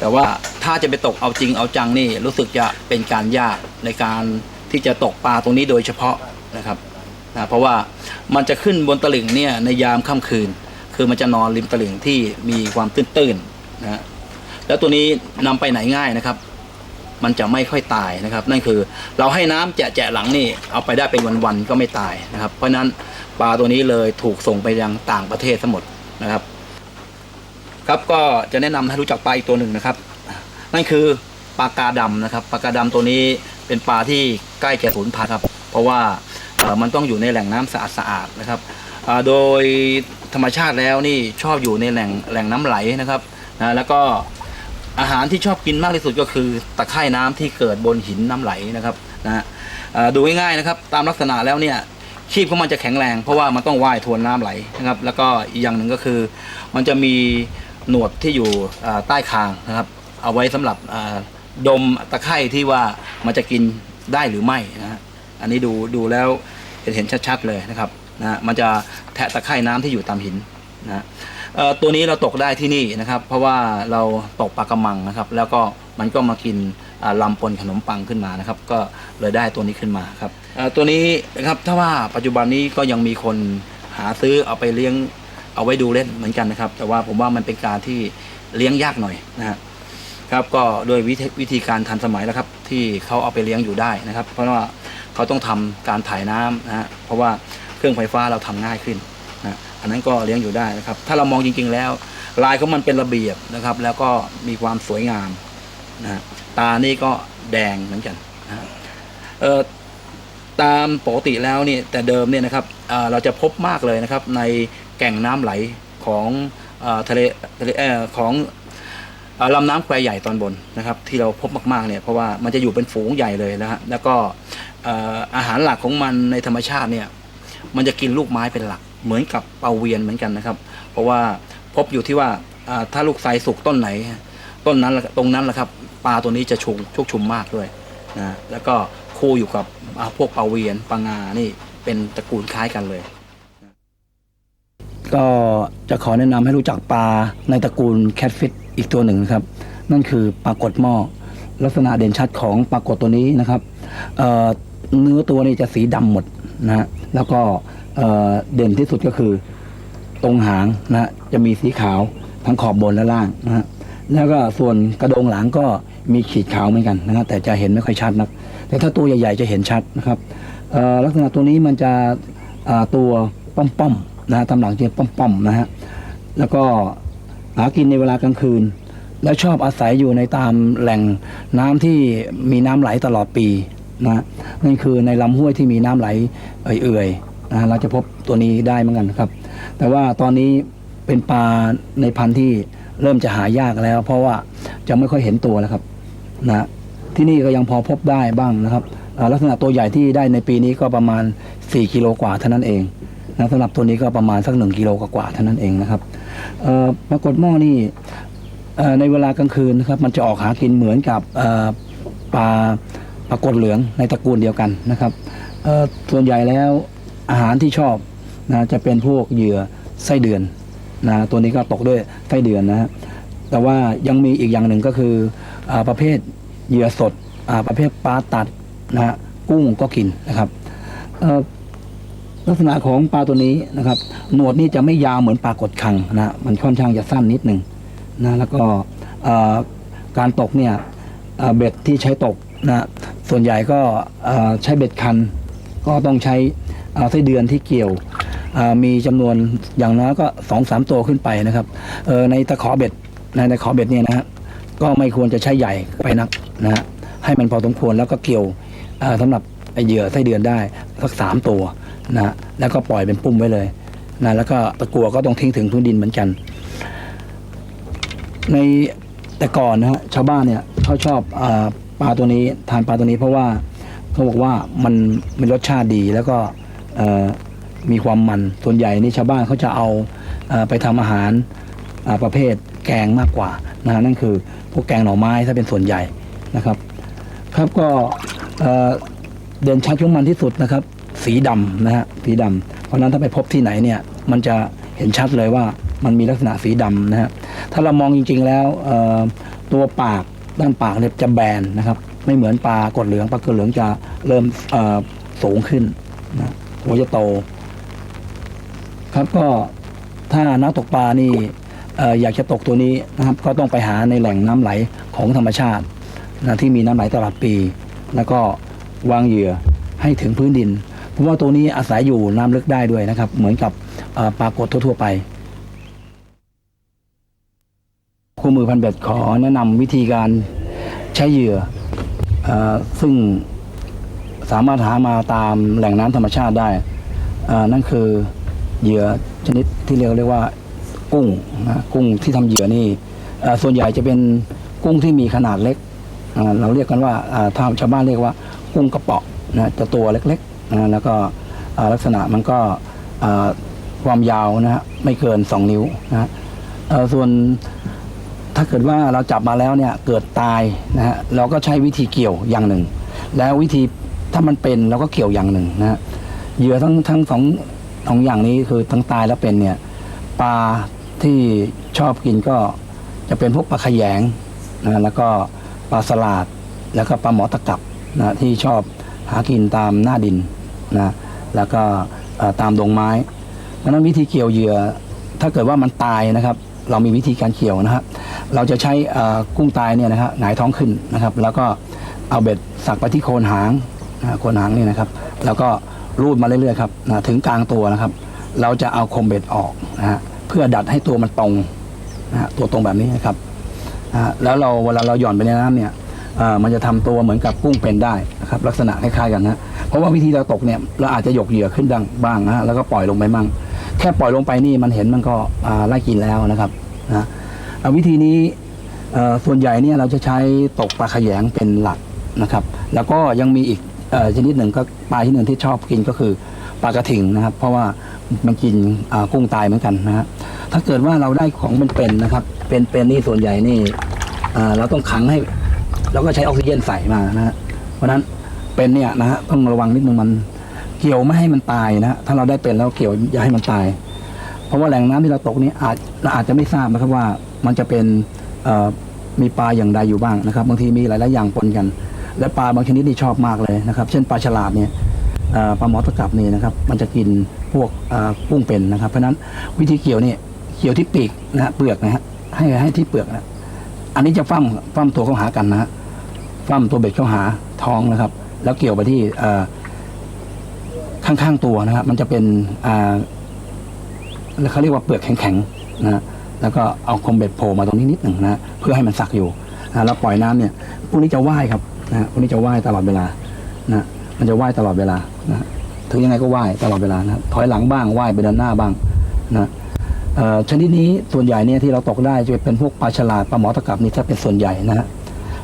แต่ว่าถ้าจะไปตกเอาจริงเอาจังนี่รู้สึกจะเป็นการยากในการที่จะตกปลาตรงนี้โดยเฉพาะนะครับนะเพราะว่ามันจะขึ้นบนตลิ่งเนี่ยในยามค่ำคืน คือมันจะนอนริมตลิ่งที่มีความตื้นๆนะฮะแล้วตัวนี้นำไปไหนง่ายนะครับ มันจะไม่ค่อยตายนะครับ นั่นคือเราให้น้ำแจะแจะหลังนี่เอาไปได้เป็นวันๆก็ไม่ตายนะครับ เพราะฉะนั้นปลาตัวนี้เลยถูกส่งไปยังต่างประเทศทั้งหมดนะครับ ครับก็จะแนะนำให้รู้จักปลาอีกตัวหนึ่งนะครับ นั่นคือปลากาดำนะครับปลากาดำตัวนี้เป็นปลาที่ใกล้จะสูญพันธุ์ครับ เพราะว่ามันต้องอยู่ในแหล่งน้ำสะอาดสะอาดๆนะครับโดยธรรมชาติแล้วนี่ชอบอยู่ในแหล่งแหล่งน้ำไหลนะครับนะแล้วก็อาหารที่ชอบกินมากที่สุดก็คือตะไคร่น้ำที่เกิดบนหินน้ำไหลนะครับนะฮะดูง่ายๆนะครับ ตามลักษณะแล้วเนี่ยชีพของมันจะแข็งแรง เพราะว่ามันต้องว่ายทวนน้ำไหลนะครับ แล้วก็อีกอย่างหนึ่งก็คือ มันจะมี หนวดที่อยู่ใต้คางนะครับ เอาไว้สำหรับดมตะไคร่ที่ว่ามันจะกินได้หรือไม่นะฮะอันนี้ดูดูแล้วเห็นเห็นชัดๆเลยนะครับนะมันจะแทะตะไคร่น้ำที่อยู่ตามหินนะฮะตัวนี้เราตกได้ที่นี่นะครับ เพราะว่าเราตกปลากระมังนะครับ แล้วก็มันก็มากินอ่าลำปนขนมปังขึ้นมานะครับ ก็เลยได้ตัวนี้ขึ้นมาครับตัวนี้นะครับถ้าว่าปัจจุบันนี้ก็ยังมีคนหาซื้อเอาไปเลี้ยง เอาไว้ดูเล่นเหมือนกันนะครับ แต่ว่าผมว่ามันเป็นการที่เลี้ยงยากหน่อยนะฮะครับก็โดยวิธีวิธีการทันสมัยแล้วครับ ที่เขาเอาไปเลี้ยงอยู่ได้นะครับ เพราะว่าเขาต้องทำการถ่ายน้ำนะฮะเพราะว่าเครื่องไฟฟ้าเราทำง่ายขึ้นนะอันนั้นก็เลี้ยงอยู่ได้นะครับ ถ้าเรามองจริง ๆ แล้ว ลายของมันเป็นระเบียบนะครับ แล้วก็มีความสวยงามนะตานี่ก็แดงเหมือนกันนะเอ่อตามปกติแล้วนี่แต่เดิมเนี่ยนะครับเเราจะพบมากเลยนะครับใน แก่งน้ำไหลของอทะเลทะเลอของลำน้ำแควใหญ่ตอนบนนะครับ ที่เราพบมากๆเนี่ยเพราะว่ามันจะอยู่เป็นฝูงใหญ่เลยนะฮะแล้วก็อาหารหลักของมันในธรรมชาติเนี่ยมันจะกินลูกไม้เป็นหลัก เหมือนกับเปาเวียนเหมือนกันนะครับ เพราะว่าพบอยู่ที่ว่าถ้าลูกไทรสุกต้นไหน ต้นนั้นตรงนั้นแหละครับปลาตัวนี้จะชุมชุกชุมมากด้วยนะแล้วก็คู่อยู่กับพวกเปาเวียนปลางานี่เป็นตระกูลคล้ายกันเลย ก็จะขอแนะนำให้รู้จักปลาในตระกูลแคทฟิตอีกตัวหนึ่งนะครับ นั่นคือปลากดหม้อลักษณะเด่นชัดของปลากดตัวนี้นะครับเอ่อเนื้อตัวนี้จะสีดำหมดนะฮะแล้วก็เอ่อเด่นที่สุดก็คือตรงหางนะฮะจะมีสีขาวทั้งขอบบนและล่างนะฮะแล้วก็ส่วนกระโดงหลังก็มีขีดขาวเหมือนกันนะฮะแต่จะเห็นไม่ค่อยชัดนัก แต่ถ้าตัวใหญ่ๆจะเห็นชัดนะครับเอ่อลักษณะตัวนี้มันจะอ่าตัวป้อมๆ นะฮะตำหลังจะป้อมๆนะฮะแล้วก็หากินในเวลากลางคืน แล้วชอบอาศัยอยู่ในตามแหล่งน้ำที่มีน้ำไหลตลอดปีนะนั่นคือในลำห้วยที่มีน้ำไหลเอื่อยๆนะเราจะพบตัวนี้ได้เหมือนกันครับ แต่ว่าตอนนี้เป็นปลาในพันธุ์ที่เริ่มจะหายากแล้ว เพราะว่าจะไม่ค่อยเห็นตัวแล้วครับนะที่นี่ก็ยังพอพบได้บ้างนะครับลักษณะตัวใหญ่ที่ได้ในปีนี้ก็ประมาณ 4 กิโลกว่าเท่านั้นเอง นะสำหรับตัวนี้ก็ประมาณสักหนึ่งกิโลกว่าๆเท่านั้นเองนะครับปรากฏหม้อนี่ในเวลากลางคืนนะครับ มันจะออกหากินเหมือนกับปลาปลากดเหลืองในตระกูลเดียวกันนะครับส่วนใหญ่แล้วอาหารที่ชอบนะจะเป็นพวกเหยื่อไส้เดือนนะตัวนี้ก็ตกด้วยไส้เดือนนะฮะแต่ว่ายังมีอีกอย่างหนึ่งก็คืออประเภทเหยื่อสดอประเภทปลาตัดนะฮะกุ้งก็กินนะครับ ลักษณะของปลาตัวนี้นะครับ หนวดนี่จะไม่ยาวเหมือนปลากดคังนะมันค่อนข้างจะสั้นนิดหนึ่งนะแล้วก็การตกเนี่ยเบ็ดที่ใช้ตกนะส่วนใหญ่ก็ใช้เบ็ดคัน ก็ต้องใช้ไส้เดือนที่เกี่ยวมีจำนวนอย่างน้อยก็สองสามตัวขึ้นไปนะครับในตะขอเบ็ดในตะขอเบ็ดเนี่ยนะฮะก็ไม่ควรจะใช้ใหญ่ไปนักนะฮะให้มันพอสมควรแล้วก็เกี่ยวเอ่อสำหรับไอเหยื่อไส้เดือนได้สักสามตัว นะแล้วก็ปล่อยเป็นปุ้มไว้เลยนะแล้วก็ตะกัวก็ต้องทิ้งถึงพื้นดินเหมือนกัน ในแต่ก่อนนะฮะชาวบ้านเนี่ยเขาชอบอปลาตัวนี้ทานปลาตัวนี้เพราะว่าเขาบอกว่ามันมีรสชาติดีแล้วก็มีความมันส่วนใหญ่นี่ชาวบ้านเขาจะเอาอไปทำอาหารประเภทแกงมากกว่านะฮะนั่นคือพวกแกงหน่อไม้ถ้าเป็นส่วนใหญ่นะครับ ครับก็เด่นชัดของมันที่สุดนะครับ สีดำนะฮะสีดำเพราะนั้นถ้าไปพบที่ไหนเนี่ยมันจะเห็นชัดเลยว่ามันมีลักษณะสีดำนะฮะถ้าเรามองจริง ๆ แล้วตัวปากด้านปากเนี่ยจะแบนนะครับ ไม่เหมือนปลากดเหลืองปลากดเหลืองจะเริ่มสูงขึ้นนะหัวจะโต ครับก็ถ้านักตกปลานี่อยากจะตกตัวนี้นะครับ ก็ต้องไปหาในแหล่งน้ำไหลของธรรมชาตินะที่มีน้ำไหลตลอดปี แล้วก็วางเหยื่อให้ถึงพื้นดิน เพราะว่าตัวนี้อาศัยอยู่น้ำลึกได้ด้วยนะครับ เหมือนกับปลากดทั่วๆไปคู่มือพันเบ็ดขอแนะนำวิธีการใช้เหยื่ออซึ่งสามารถหามาตามแหล่งน้ำธรรมชาติได้ นั่นคือเหยื่อชนิดที่เรียกเรียกว่ากุ้งนะกุ้งที่ทำเหยื่อนี่ส่วนใหญ่จะเป็นกุ้งที่มีขนาดเล็ก เราเรียกกันว่าอ่าทางชาวบ้านเรียกว่ากุ้งกระเปาะนะจะตัวเล็ก นะแล้วก็ลักษณะมันก็ความยาวนะฮะไม่เกิน 2 นิ้วนะส่วนถ้าเกิดว่าเราจับมาแล้วเนี่ยเกิดตายนะฮะเราก็ใช้วิธีเกี่ยวอย่างหนึ่ง แล้ววิธีถ้ามันเป็นเราก็เกี่ยวอย่างหนึ่งนะฮะเหยื่อทั้งทั้งสองสองอย่างนี้คือทั้งตายและเป็นเนี่ยปลาที่ชอบกินก็จะเป็นพวกปลาขยงนะแล้วก็ปลาสลาด แล้วก็ปลาหมอตะกับนะที่ชอบหากินตามหน้าดิน นะแล้วก็ตามดงไม้เพราะนั้นวิธีเกี่ยวเหยื่อถ้าเกิดว่ามันตายนะครับ เรามีวิธีการเกี่ยวนะครับ เราจะใช้กุ้งตายเนี่ยนะครับหงายท้องขึ้นนะครับ แล้วก็เอาเบ็ดสักไปที่โคนหางนะโคนหางนี่นะครับ แล้วก็รูดมาเรื่อยๆครับนะถึงกลางตัวนะครับ เราจะเอาคมเบ็ดออกนะฮะเพื่อดัดให้ตัวมันตรงนะฮะตัวตรงแบบนี้นะครับนะแล้วเราเวลาเราหย่อนไปในน้ำเนี่ยมันจะทำตัวเหมือนกับกุ้งเป็นได้นะครับ ลักษณะคล้ายๆกันนะ เพราะว่าวิธีเราตกเนี่ยเราอาจจะยกเหยื่อขึ้นดังบ้างนะแล้วก็ปล่อยลงไปบ้างแค่ปล่อยลงไปนี่มันเห็นมันก็ไล่กินแล้วนะครับนะอ่าวิธีนี้ส่วนใหญ่เนี่ยเราจะใช้ตกปลาขยงเป็นหลักนะครับ แล้วก็ยังมีอีกอชนิดหนึ่งก็ปลาที่หนึ่งที่ชอบกินก็คือปลากระถิ่งนะครับ เพราะว่ามันกินกุ้งตายเหมือนกันนะฮะถ้าเกิดว่าเราได้ของเป็นเป็นๆนะครับ เป็นเป็นนี่ส่วนใหญ่นี่เราต้องขังให้เราก็ใช้ออกซิเจนใส่มานะฮะเพราะฉะนั้น เป็นเนี่ยนะฮะต้องระวังนิดนึงมันเกี่ยวไม่ให้มันตายนะฮะถ้าเราได้เป็นแล้วเกี่ยวอย่าให้มันตาย เพราะว่าแหล่งน้ำที่เราตกนี้อาจเราอาจจะไม่ทราบนะครับว่ามันจะเป็นมีปลาอย่างใดอยู่บ้างนะครับ บางทีมีหลายๆอย่างปนกัน และปลาบางชนิดนี่ชอบมากเลยนะครับ เช่นปลาฉลาดเนี่ยปลาหมอตะกับนี่นะครับ มันจะกินพวกกุ้งเป็นนะครับ เพราะฉะนั้นวิธีเกี่ยวนี่เกี่ยวที่ปีกนะฮะเปลือกนะฮะให้ให้ที่เปลือกนะอันนี้จะฟั่มฟั่มตัวเข้าหากันนะฮะฟั่มตัวเบ็ดเข้าหาท้องนะครับ แล้วเกี่ยวไปที่ข้างๆตัวนะครับมันจะเป็นเขาเรียกว่าเปลือกแข็งๆนะฮะแล้วก็เอาคมเบ็ดโผล่มาตรงนี้นิดหนึ่งนะเพื่อให้มันสักอยู่นะแล้วปล่อยน้ำเนี่ยพวกนี้จะว่ายครับนะพวกนี้จะว่ายตลอดเวลานะมันจะว่ายตลอดเวลานะถึงยังไงก็ว่ายตลอดเวลานะถอยหลังบ้างว่ายไปด้านหน้าบ้างนะชนิดนี้ส่วนใหญ่เนี่ยที่เราตกได้จะเป็นพวกปลาฉลาดปลาหมอตะกับนี่ถ้าเป็นส่วนใหญ่นะฮะ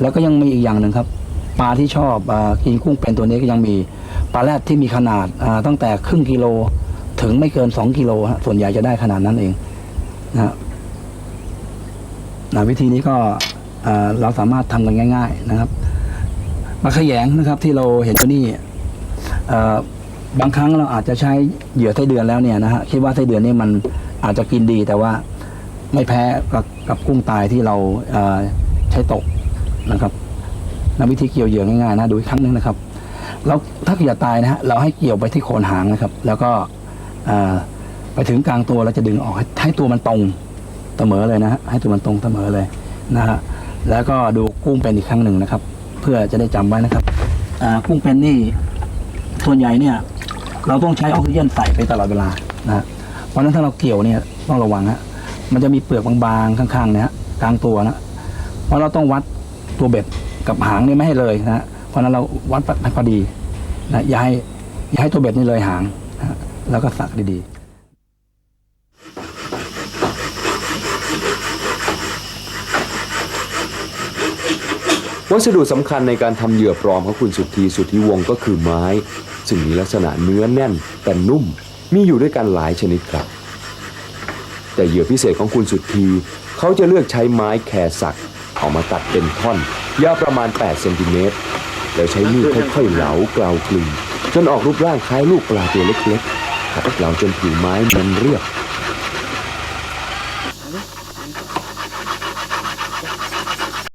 แล้วก็ยังมีอีกอย่างหนึ่งครับ ปลาที่ชอบอกินกุ้งเป็นตัวนี้ก็ยังมีปลาแรดที่มีขนาดตั้งแต่ครึ่งกิโลถึงไม่เกินสองกิโลส่วนใหญ่จะได้ขนาดนั้นเองนะนะวิธีนี้ก็เราสามารถทำกันง่าย ๆนะครับปลาขยงนะครับที่เราเห็นตัวนี้เอ่อบางครั้งเราอาจจะใช้เหยื่อไส้เดือนแล้วเนี่ยนะฮะคิดว่าไส้เดือนนี่มันอาจจะกินดีแต่ว่าไม่แพ้กับกับกุ้งตายที่เราใช้ตกนะครับ นะวิธีเกี่ยวเหยื่อง่ายๆนะดูอีกครั้งหนึ่งนะครับเราถ้าเกิดตายนะฮะเราให้เกี่ยวไปที่โคนหางนะครับ แล้วก็ไปถึงกลางตัวเราจะดึงออกให้ใหตัวมันตรงเสมอเลยนะฮะให้ตัวมันตรงเสมอเลยนะฮะแล้วก็ดูกุ้งเป็นอีกครั้งหนึ่งนะครับ เพื่อจะได้จำไว้นะครับกุ้งเป็นนี่ส่วนใหญ่เนี่ย เราต้องใช้ออกซิเจนใส่ไปตลอดเวลานะเพราะนั้นถ้าเราเกี่ยวเนี่ยต้องระวังฮะมันจะมีเปลือกบางๆข้างๆเนี่ยกลางตัวนะเพราะเราต้องวัดตัวเบ็ด กับหางนี่ไม่ให้เลยนะฮะเพราะนั้นเราวัดพอดีนะย่าให้อย่าให้ตัวเบ็ดนี่เลยหางนะฮะแล้วก็สักดีๆวัสดุสำคัญในการทำเหยื่อปลอมของคุณสุทธีสุทธิวงศ์ก็คือไม้ ซึ่งมีลักษณะเนื้อแน่น แต่นุ่มมีอยู่ด้วยกันหลายชนิดครับ แต่เหยื่อพิเศษของคุณสุทธีเขาจะเลือกใช้ไม้แคสักเอามาตัดเป็นท่อน ยาวประมาณ 8 เซนติเมตร แล้วใช้มีดค่อยๆเหลาเกลากลึงจนออกรูปร่างคล้ายลูกปลาตัวเล็กๆขัดเกลาจนผิวไม้มันเรียบ